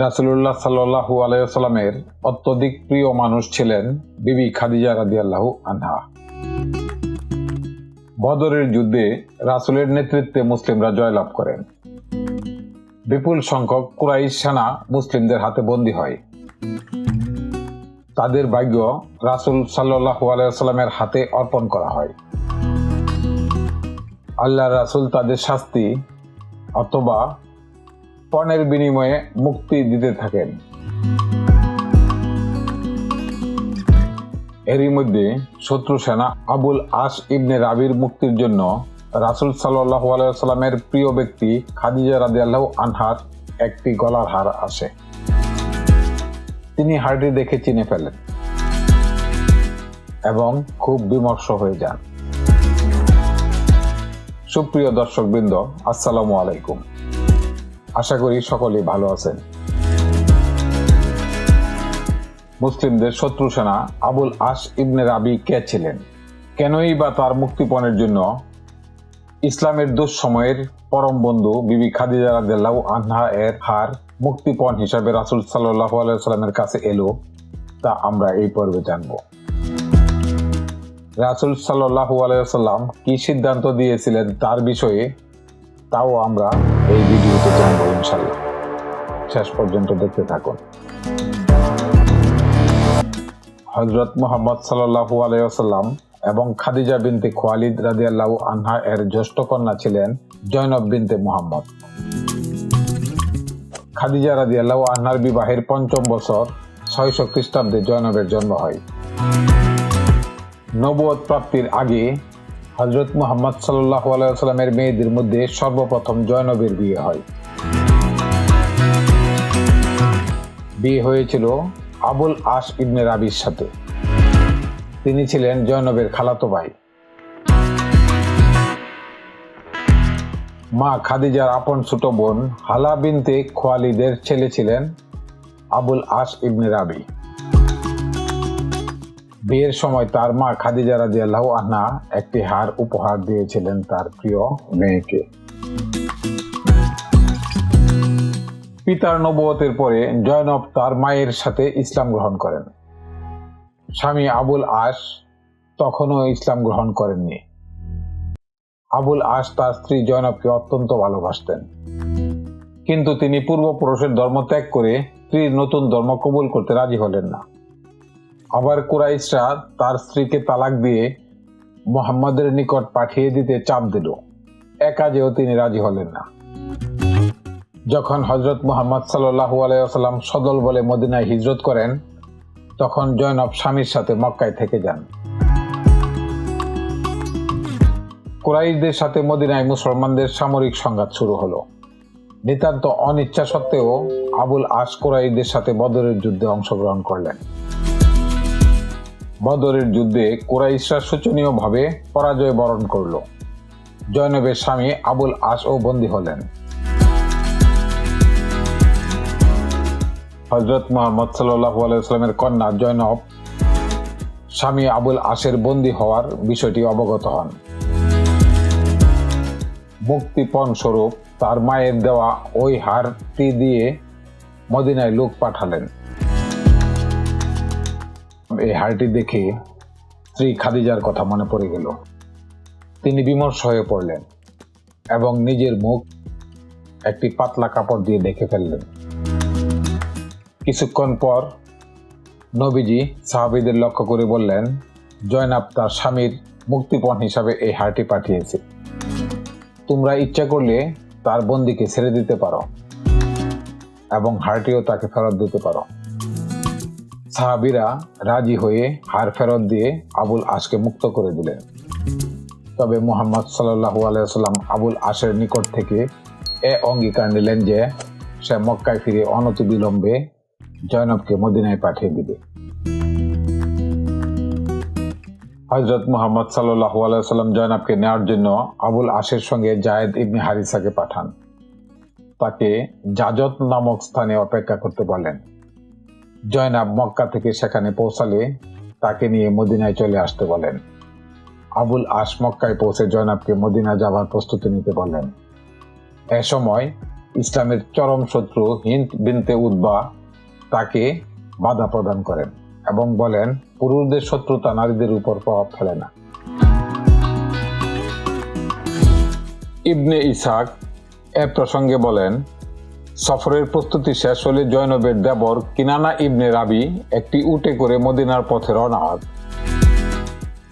রাসুল্লাহ সাল্লু আলাইসাল্লামের অত্যধিক প্রিয় মানুষ ছিলেন বিবি খাদিজা রাদিয়াল্লাহু আনহা। বদরের যুদ্ধে রাসুলের নেতৃত্বে মুসলিমরা জয়লাভ করেন। বিপুল সংখ্যক কুরাইশ সেনা মুসলিমদের হাতে বন্দী হয়। তাদের ভাগ্য রাসুল সাল্লাহু আলাইসাল্লামের হাতে অর্পণ করা হয়। আল্লাহ রাসুল তাদের শাস্তি অথবা পণের বিনিময়ে মুক্তি দিতে থাকেন। এরই মধ্যে শত্রু সেনা আবুল আস ইবনে রাবির মুক্তির জন্য রাসুল সাল্লাহ আলাইসাল্লামের প্রিয় ব্যক্তি খাদিজা রাদি আল্লাহ আনহার একটি গলার হার আসে। তিনি হারটি দেখে চিনে ফেলেন এবং খুব বিমর্ষ হয়ে যান। সুপ্রিয় দর্শকবৃন্দ, আসসালামু আলাইকুম। আশা করি সকলেই ভালো আছেন। মুসলিমদের শত্রু সেনা আবুল আস ইবনে রাবি কে ছিলেন? কেনই বা তার মুক্তিপণের জন্য ইসলামের দুঃসময়ের পরম বন্ধু বিবি খাদিজা রাদিয়াল্লাহু আনহা এর হার মুক্তিপণ হিসাবে রাসূল সাল্লাল্লাহু আলাইহি সাল্লামের কাছে এলো, তা আমরা এই পর্বে জানব। রাসূল সাল্লাল্লাহু আলাইসাল্লাম কি সিদ্ধান্ত দিয়েছিলেন তার বিষয়ে তাও আমরা এই ভিডিওতে জানব ইনশাল্লাহ। শেষ পর্যন্ত দেখতে থাকুন। হজরত মোহাম্মদ সাল্লাহু আলাইসাল্লাম এবং খাদিজা বিনতে খোয়ালিদ রাদিয়াল্লাহু আনহা এর জ্যেষ্ঠ কন্যা ছিলেন জৈনব বিনতে মোহাম্মদ। খাদিজা রাদিয়াল্লাহু আনহার বিবাহের পঞ্চম বছর ছয়শো খ্রিস্টাব্দে জৈনবের জন্ম হয়। নবুয়ত প্রাপ্তির আগে হজরত মুহাম্মদ সাল্লাহ আলাইসাল্লামের মেয়েদের মধ্যে সর্বপ্রথম জয়নবের বিয়ে হয়। বিয়ে হয়েছিল আবুল আস ইবনে রাবির সাথে। তিনি ছিলেন জয়নবের খালাতো ভাই। মা খাদিজার আপন ছোট বোন হালা বিনতে খোয়ালিদের ছেলে ছিলেন আবুল আস ইবনে রাবি। বিয়ের সময় তার মা খাদিজা রাজি আল্লাহ আহনা একটি হার উপহার দিয়েছিলেন তার প্রিয় মেয়েকে। পিতার নবতের পরে জয়নব তার মায়ের সাথে ইসলাম গ্রহণ করেন। স্বামী আবুল আস তখনও ইসলাম গ্রহণ করেননি। আবুল আস তার স্ত্রী জয়নবকে অত্যন্ত ভালোবাসতেন। কিন্তু তিনি পূর্বপুরুষের ধর্ম ত্যাগ করে স্ত্রীর নতুন ধর্ম কবুল করতে রাজি হলেন না। আবার কুরাইশরা তার স্ত্রীকে তালাক দিয়ে মোহাম্মদের নিকট পাঠিয়ে দিতে চাপ দিল। এ কাজেও তিনি রাজি হলেন না। যখন হজরত মোহাম্মদ সাল্লাহু আলাইসাল্লাম সদল বলে মদিনায় হিজরত করেন, তখন জয়নব স্বামীর সাথে মক্কায় থেকে যান। কুরাইশদের সাথে মদিনায় মুসলমানদের সামরিক সংঘাত শুরু হলো। নিতান্ত অনিচ্ছা সত্ত্বেও আবুল আস কুরাইশদের সাথে বদরের যুদ্ধে অংশগ্রহণ করলেন। বদরের যুদ্ধে কুরাইশরা শোচনীয়ভাবে পরাজয় বরণ করল। জয়নবের স্বামী আবুল আস ও বন্দী হলেন। হজরত মোহাম্মদ সাল্লাহ আলাইস্লামের কন্যা জয়নব স্বামী আবুল আশের বন্দী হওয়ার বিষয়টি অবগত হন। মুক্তিপণ স্বরূপ তার মায়ের দেওয়া ওই হারটি দিয়ে মদিনায় লোক পাঠালেন। এই হারটি দেখে স্ত্রী খাদিজার কথা মনে পড়ে গেল। তিনি বিমর্ষ হয়ে পড়লেন এবং নিজের মুখ একটি পাতলা কাপড় দিয়ে দেখে ফেললেন। কিছুক্ষণ পর নবীজি সাহাবিদের লক্ষ্য করে বললেন, জয়নাব তার স্বামীর মুক্তিপণ হিসাবে এই হারটি পাঠিয়েছে। তোমরা ইচ্ছা করলে তার বন্দিকে ছেড়ে দিতে পারো এবং হারটিও তাকে ফেরত দিতে পারো। সাহাবিরা রাজি হয়ে হার ফেরত দিয়ে আবুল আশকে মুক্ত করে দিলেন। তবে মুহাম্মদ সাল্লাহু আলাইসাল্লাম আবুল আশের নিকট থেকে এ অঙ্গীকার নিলেন যে, সে মক্কায় ফিরে অনতি বিলম্বে জয়নবকে মদিনায় পাঠিয়ে দিবে। হজরত মুহাম্মদ সাল্লাহু আলাইসাল্লাম জয়নবকে নেওয়ার জন্য আবুল আশের সঙ্গে জায়েদ ইবনি হারিসাকে পাঠান। তাকে জাজত নামক স্থানে অপেক্ষা করতে বলেন। জয়নাব মক্কা থেকে সেখানে পৌঁছালে তাকে নিয়ে মদিনায় চলে আসতে বলেন। আবুল আশ মক্কায় পৌঁছে জয়নাবকে মদিনা যাবার প্রস্তুতি নিতে বলেন। এ সময় ইসলামের চরম শত্রু হিন্দ বিনতে উদ্বা তাকে বাধা প্রদান করেন এবং বলেন, পুরুষদের শত্রুতা নারীদের উপর প্রভাব ফেলে না। ইবনে ইসাক এ প্রসঙ্গে বলেন সফরের প্রস্তুতি শেষ হলে জৈনবের দেবর কিনানা ইবনে রাবি একটি উটে করে মদিনার পথে রওনা হন।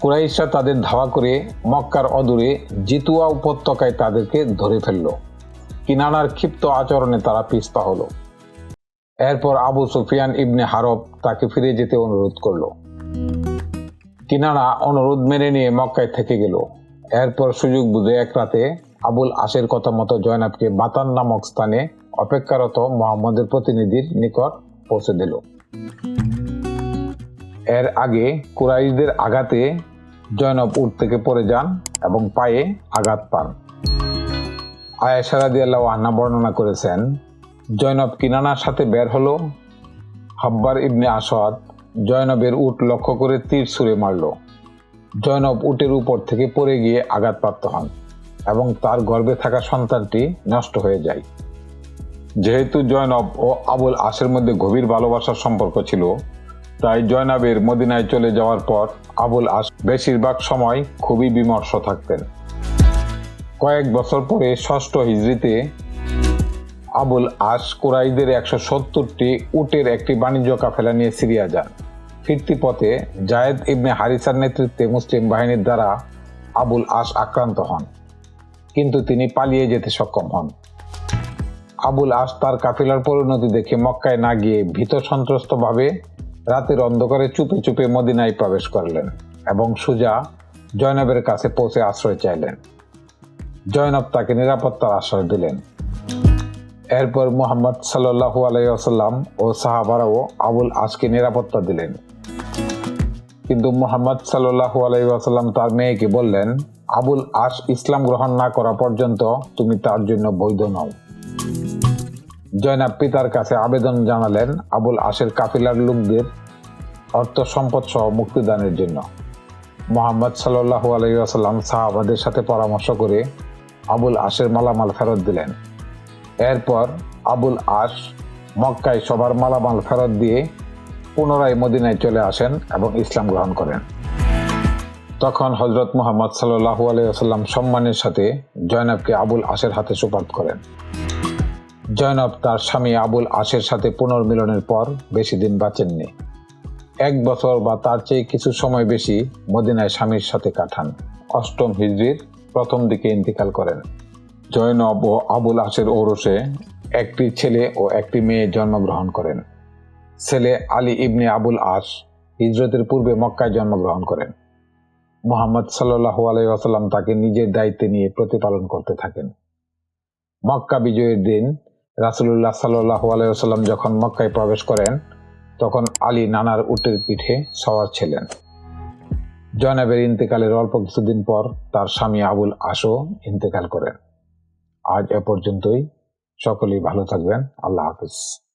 কুরাইশরা তাদের ধাওয়া করে মক্কার অদূরে জিতুয়া উপত্যকায় তাদেরকে ধরে ফেলল। কিনানার ক্ষিপ্ত আচরণে তারা পিস্পা হলো। এরপর আবু সুফিয়ান ইবনে হারব তাকে ফিরে যেতে অনুরোধ করল। কিনানা অনুরোধ মেনে নিয়ে মক্কায় থেকে গেল। এরপর সুযোগ বুঝে এক রাতে আবুল আশের কথা মতো জয়নাবকে বাতান নামক স্থানে অপেক্ষারত মোহাম্মদের প্রতিনিধির নিকট পৌঁছে দিল। এর আগে কুরাইশদের আঘাতে জয়নব উট থেকে পড়ে যান এবং পায়ে আঘাত পান। আয়েশারাদি আল্লাহ আন্না বর্ণনা করেছেন, জয়নব কিনানার সাথে বের হলো। হাব্বার ইবনে আসাদ জয়নবের উট লক্ষ্য করে তীর ছুঁড়ে মারল। জয়নব উটের উপর থেকে পড়ে গিয়ে আঘাতপ্রাপ্ত হন এবং তার গর্ভে থাকা সন্তানটি নষ্ট হয়ে যায়। যেহেতু জয়নব ও আবুল আশের মধ্যে গভীর ভালোবাসার সম্পর্ক ছিল, তাই জয়নাবের মদিনায় চলে যাওয়ার পর আবুল আশ বেশিরভাগ সময় খুবই বিমর্ষ থাকতেন। কয়েক বছর পরে ষষ্ঠ হিজড়িতে আবুল আশ কুরাইদের একশো সত্তরটি উটের একটি বাণিজ্য কাফেলা নিয়ে সিরিয়া যান। ফিরতি পথে জায়েদ ইবনে হারিসার নেতৃত্বে মুসলিম বাহিনীর দ্বারা আবুল আশ আক্রান্ত হন, কিন্তু তিনি পালিয়ে যেতে সক্ষম হন। আবুল আশ তার কাফিলার পরিণতি দেখে মক্কায় না গিয়ে ভীত সন্ত্রস্তভাবে রাতের অন্ধকারে চুপে চুপে মদিনায় প্রবেশ করলেন এবং সুজা জয়নবের কাছে পৌঁছে আশ্রয় চাইলেন। জয়নব তাকে নিরাপত্তার আশ্রয় দিলেন। এরপর মোহাম্মদ সাল্লাহু আলাইসাল্লাম ও সাহাবারাও আবুল আশকে নিরাপত্তা দিলেন। কিন্তু মোহাম্মদ সাল্লাহু আলাইসাল্লাম তার মেয়েকে বললেন, আবুল আশ ইসলাম গ্রহণ না করা পর্যন্ত তুমি তার জন্য বৈধ নও। জয়নাব পিতার কাছে আবেদন জানালেন আবুল আশের কাফিলার লোকদের অর্থ সম্পদ সহ মুক্তিদানের জন্য। মোহাম্মদ সাল্লাহু আলাইসাল্লাম সাহাবাদের সাথে পরামর্শ করে আবুল আশের মালামাল ফেরত দিলেন। এরপর আবুল আশ মক্কায় সবার মালামাল ফেরত দিয়ে পুনরায় মদিনায় চলে আসেন এবং ইসলাম গ্রহণ করেন। তখন হজরত মোহাম্মদ সাল্লাহু আলাইসাল্লাম সম্মানের সাথে জয়নাবকে আবুল আশের হাতে সুপাত করেন। জয়নব তার স্বামী আবুল আশের সাথে পুনর্মিলনের পর বেশি দিন বাঁচেননি। এক বছর বা তার চেয়ে কিছু সময় বেশি মদিনায় স্বামীর সাথে কাটান। অষ্টম হিজড়ির প্রথম দিকে ইন্তিকাল করেন। জয়নব ও আবুল আশের ঔরসে একটি ছেলে ও একটি মেয়ে জন্মগ্রহণ করেন। ছেলে আলী ইবনে আবুল আশ হিজরতের পূর্বে মক্কায় জন্মগ্রহণ করেন। মোহাম্মদ সাল্লাহু আলাইসাল্লাম তাকে নিজের দায়িত্বে নিয়ে প্রতিপালন করতে থাকেন। মক্কা বিজয়ের দিন রাসুল্লাহ সাল্লাহ আলাইসাল্লাম যখন মক্কায় প্রবেশ করেন, তখন আলী নানার উটের পিঠে সওয়ার ছিলেন। জয়নাবের ইন্তেকালের অল্প কিছুদিন পর তার স্বামী আবুল আশো ইন্তেকাল করেন। আজ এ পর্যন্তই। সকলেই ভালো থাকবেন। আল্লাহ হাফিজ।